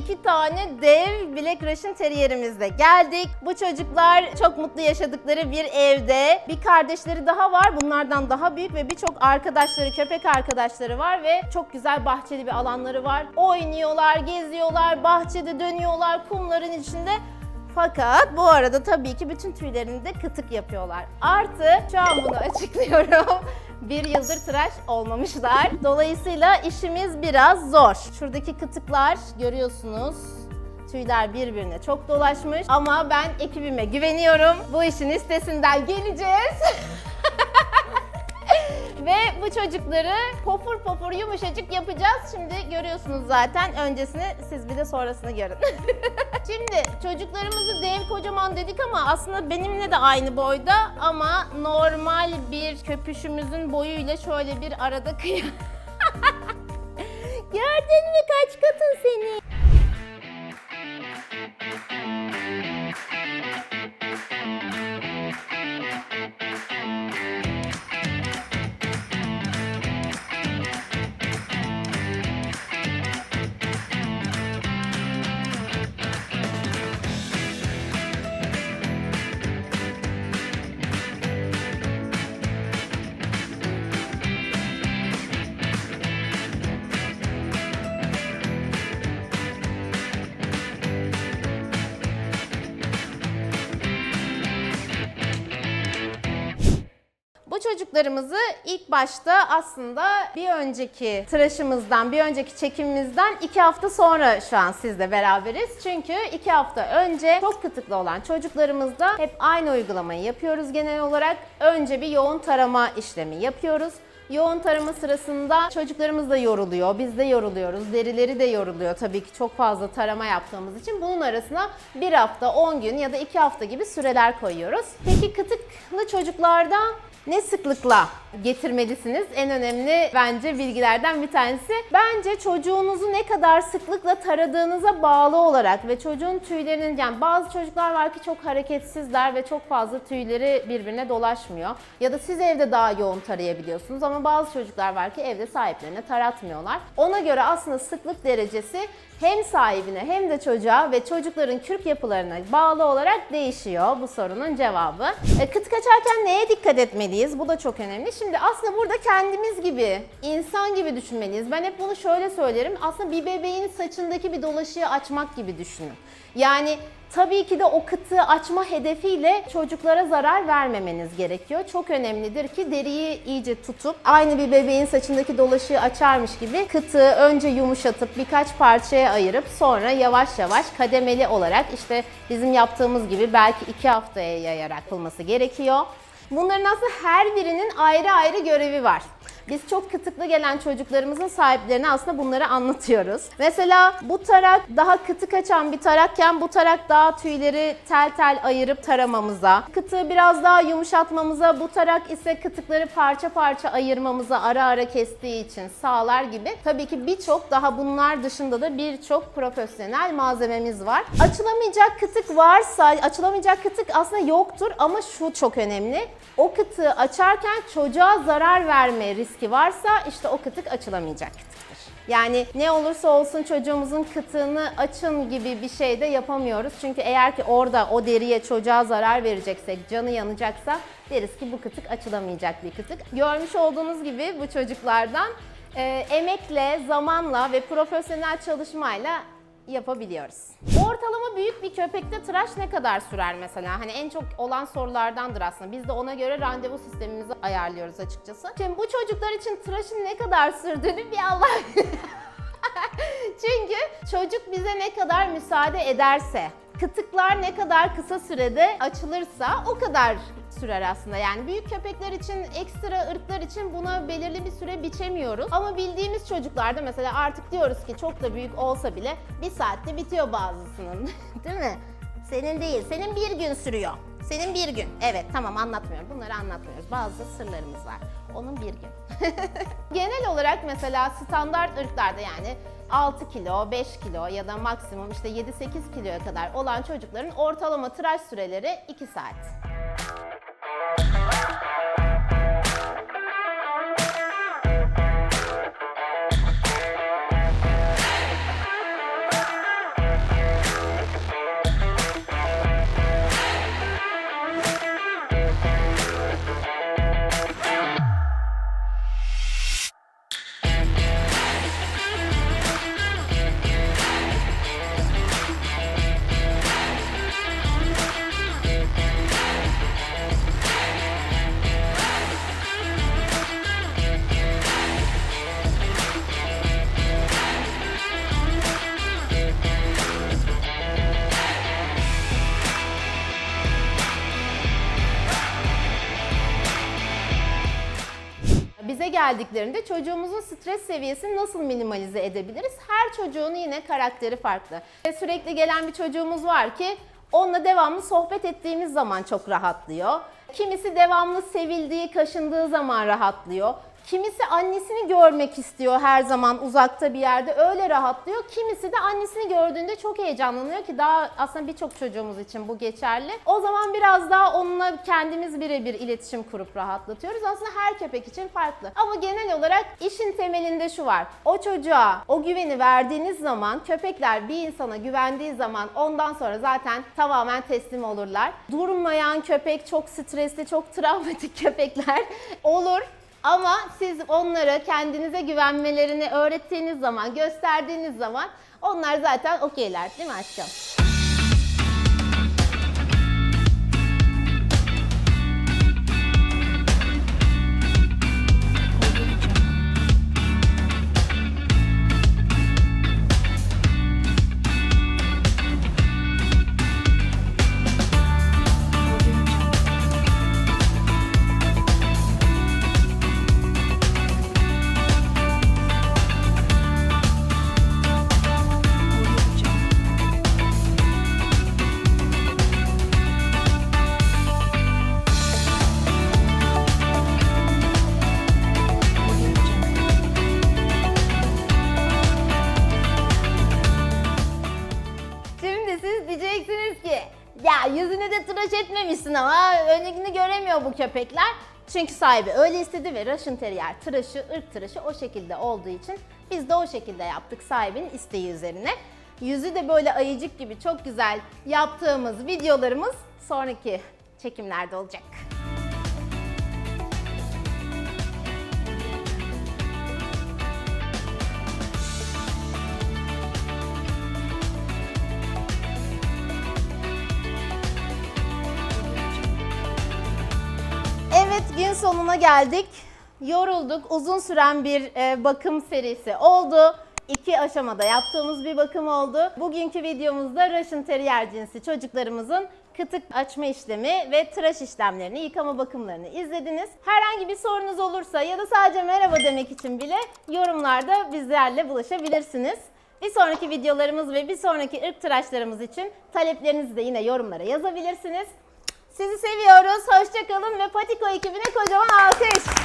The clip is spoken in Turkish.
iki tane dev Black Russian Terrier'imizle geldik. Bu çocuklar çok mutlu yaşadıkları bir evde. Bir kardeşleri daha var. Bunlardan daha büyük ve birçok arkadaşları, köpek arkadaşları var ve çok güzel bahçeli bir alanları var. Oynuyorlar, geziyorlar, bahçede dönüyorlar, kumların içinde. Fakat bu arada tabii ki bütün tüylerini de kıtık yapıyorlar. Artı şu an bunu açıklıyorum. Bir yıldır tıraş olmamışlar. Dolayısıyla işimiz biraz zor. Şuradaki kıtıklar görüyorsunuz. Tüyler birbirine çok dolaşmış ama ben ekibime güveniyorum. Bu işin üstesinden geleceğiz. Ve bu çocukları popur popur yumuşacık yapacağız. Şimdi görüyorsunuz zaten. Öncesini siz bir de sonrasını görün. Şimdi çocuklarımızı dev kocaman dedik ama aslında benimle de aynı boyda ama normal bir köpüşümüzün boyuyla şöyle bir arada kıya. Gördün mü kaç katın seni? Çocuklarımızı ilk başta aslında bir önceki tıraşımızdan, bir önceki çekimimizden iki hafta sonra şu an sizle beraberiz. Çünkü iki hafta önce çok kıtıklı olan çocuklarımızda hep aynı uygulamayı yapıyoruz genel olarak. Önce bir yoğun tarama işlemi yapıyoruz. Yoğun tarama sırasında çocuklarımız da yoruluyor, biz de yoruluyoruz, derileri de yoruluyor tabii ki çok fazla tarama yaptığımız için. Bunun arasına bir hafta, 10 gün ya da 2 hafta gibi süreler koyuyoruz. Peki kıtıklı çocuklarda ne sıklıkla getirmelisiniz? En önemli bence bilgilerden bir tanesi. Bence çocuğunuzu ne kadar sıklıkla taradığınıza bağlı olarak ve çocuğun tüylerinin yani bazı çocuklar var ki çok hareketsizler ve çok fazla tüyleri birbirine dolaşmıyor. Ya da siz evde daha yoğun tarayabiliyorsunuz ama bazı çocuklar var ki evde sahiplerine taratmıyorlar. Ona göre aslında sıklık derecesi hem sahibine hem de çocuğa ve çocukların kürk yapılarına bağlı olarak değişiyor bu sorunun cevabı. E, kıtık açarken neye dikkat etmeliyiz? Bu da çok önemli. Şimdi aslında burada kendimiz gibi, insan gibi düşünmeliyiz. Ben hep bunu şöyle söylerim. Aslında bir bebeğin saçındaki bir dolaşıyı açmak gibi düşünün. Yani Tabii ki de o kıtığı açma hedefiyle çocuklara zarar vermemeniz gerekiyor. Çok önemlidir ki deriyi iyice tutup aynı bir bebeğin saçındaki dolaşığı açarmış gibi kıtığı önce yumuşatıp birkaç parçaya ayırıp sonra yavaş yavaş kademeli olarak işte bizim yaptığımız gibi belki iki haftaya yayarak yapılması gerekiyor. Bunların aslında her birinin ayrı ayrı görevi var. Biz çok kıtıklı gelen çocuklarımızın sahiplerine aslında bunları anlatıyoruz. Mesela bu tarak daha kıtık açan bir tarakken bu tarak daha tüyleri tel tel ayırıp taramamıza, kıtığı biraz daha yumuşatmamıza, bu tarak ise kıtıkları parça parça ayırmamıza ara ara kestiği için sağlar gibi. Tabii ki birçok daha bunlar dışında da birçok profesyonel malzememiz var. Açılamayacak kıtık varsa, açılamayacak kıtık aslında yoktur ama şu çok önemli. O kıtığı açarken çocuğa zarar verme riski varsa işte o kıtık açılamayacak kıtıktır. Yani ne olursa olsun çocuğumuzun kıtığını açın gibi bir şey de yapamıyoruz. Çünkü eğer ki orada o deriye çocuğa zarar vereceksek, canı yanacaksa deriz ki bu kıtık açılamayacak bir kıtık. Görmüş olduğunuz gibi bu çocuklardan e, emekle, zamanla ve profesyonel çalışmayla yapabiliyoruz. Ortalama büyük bir köpekte tıraş ne kadar sürer mesela? Hani en çok olan sorulardandır aslında. Biz de ona göre randevu sistemimizi ayarlıyoruz açıkçası. Şimdi bu çocuklar için tıraşın ne kadar sürdüğünü bir Allah Çünkü çocuk bize ne kadar müsaade ederse, kıtıklar ne kadar kısa sürede açılırsa o kadar sürer aslında. Yani büyük köpekler için, ekstra ırklar için buna belirli bir süre biçemiyoruz. Ama bildiğimiz çocuklarda mesela artık diyoruz ki çok da büyük olsa bile bir saatte bitiyor bazısının. Değil mi? Senin değil, senin bir gün sürüyor. Senin bir gün. Evet tamam anlatmıyorum. Bunları anlatmıyoruz. Bazı sırlarımız var. Onun bir gün. Genel olarak mesela standart ırklarda yani 6 kilo, 5 kilo ya da maksimum işte 7-8 kiloya kadar olan çocukların ortalama tıraş süreleri 2 saat. Geldiklerinde çocuğumuzun stres seviyesini nasıl minimalize edebiliriz? Her çocuğun yine karakteri farklı. Ve Sürekli gelen bir çocuğumuz var ki onunla devamlı sohbet ettiğimiz zaman çok rahatlıyor. Kimisi devamlı sevildiği, kaşındığı zaman rahatlıyor. Kimisi annesini görmek istiyor her zaman uzakta bir yerde öyle rahatlıyor. Kimisi de annesini gördüğünde çok heyecanlanıyor ki daha aslında birçok çocuğumuz için bu geçerli. O zaman biraz daha onunla kendimiz birebir iletişim kurup rahatlatıyoruz. Aslında her köpek için farklı. Ama genel olarak işin temelinde şu var. O çocuğa o güveni verdiğiniz zaman köpekler bir insana güvendiği zaman ondan sonra zaten tamamen teslim olurlar. Durmayan köpek, çok stresli, çok travmatik köpekler olur. Ama siz onlara kendinize güvenmelerini öğrettiğiniz zaman, gösterdiğiniz zaman onlar zaten okeyler değil mi aşkım? Siz diyeceksiniz ki ya yüzünü de tıraş etmemişsin ama öncekini göremiyor bu köpekler. Çünkü sahibi öyle istedi ve Russian Terrier tıraşı, ırk tıraşı o şekilde olduğu için biz de o şekilde yaptık sahibinin isteği üzerine. Yüzü de böyle ayıcık gibi çok güzel yaptığımız videolarımız sonraki çekimlerde olacak. Sonuna geldik. Yorulduk. Uzun süren bir e, bakım serisi oldu. İki aşamada yaptığımız bir bakım oldu. Bugünkü videomuzda Russian Terrier cinsi çocuklarımızın kıtık açma işlemi ve tıraş işlemlerini, yıkama bakımlarını izlediniz. Herhangi bir sorunuz olursa ya da sadece merhaba demek için bile yorumlarda bizlerle bulaşabilirsiniz. Bir sonraki videolarımız ve bir sonraki ırk tıraşlarımız için taleplerinizi de yine yorumlara yazabilirsiniz. Sizi seviyoruz. Hoşçakalın ve Patiko ekibine kocaman alkış.